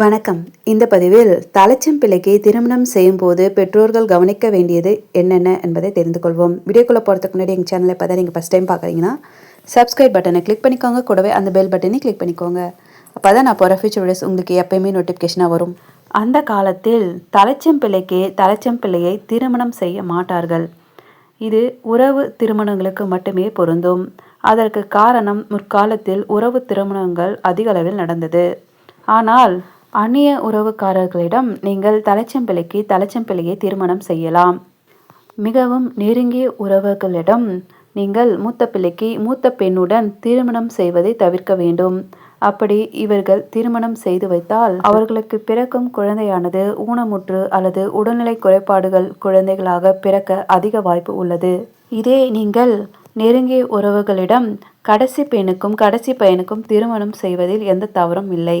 வணக்கம். இந்த பதிவில் தலைச்சம் பிள்ளைக்கு திருமணம் செய்யும் போது பெற்றோர்கள் கவனிக்க வேண்டியது என்னென்ன என்பதை தெரிந்து கொள்வோம். வீடியோக்குள்ளே போகிறதுக்கு முன்னாடி எங்கள் சேனலை இப்போ தான் நீங்கள் ஃபஸ்ட் டைம் பார்க்குறீங்கன்னா சப்ஸ்கிரைப் பட்டனை கிளிக் பண்ணிக்கோங்க. கூடவே அந்த பெல் பட்டனை கிளிக் பண்ணிக்கோங்க. அப்போ தான் நான் போகிற ஃபியூச்சர் வீடியோஸ் உங்களுக்கு எப்பயுமே நோட்டிஃபிகேஷனாக வரும். அந்த காலத்தில் தலைச்சம் பிள்ளைக்கு தலைச்சம் பிள்ளையை திருமணம் செய்ய மாட்டார்கள். இது உறவு திருமணங்களுக்கு மட்டுமே பொருந்தும். அதற்கு காரணம் முற்காலத்தில் உறவு திருமணங்கள் அதிகளவில் நடந்தது. ஆனால் அந்நிய உறவுக்காரர்களிடம் நீங்கள் தலைச்சம்பிள்ளைக்கு தலைச்சம்பிள்ளையை திருமணம் செய்யலாம். மிகவும் நெருங்கிய உறவுகளிடம் நீங்கள் மூத்த பிள்ளைக்கு மூத்த பெண்ணுடன் திருமணம் செய்வதை தவிர்க்க வேண்டும். அப்படி இவர்கள் திருமணம் செய்து வைத்தால் அவர்களுக்கு பிறக்கும் குழந்தையானது ஊனமுற்று அல்லது உடல்நிலை குறைபாடுகள் குழந்தைகளாக பிறக்க அதிக வாய்ப்பு உள்ளது. இதே நீங்கள் நெருங்கிய உறவுகளிடம் கடைசி பெண்ணுக்கும் கடைசி பையனுக்கும் திருமணம் செய்வதில் எந்த தவறும் இல்லை.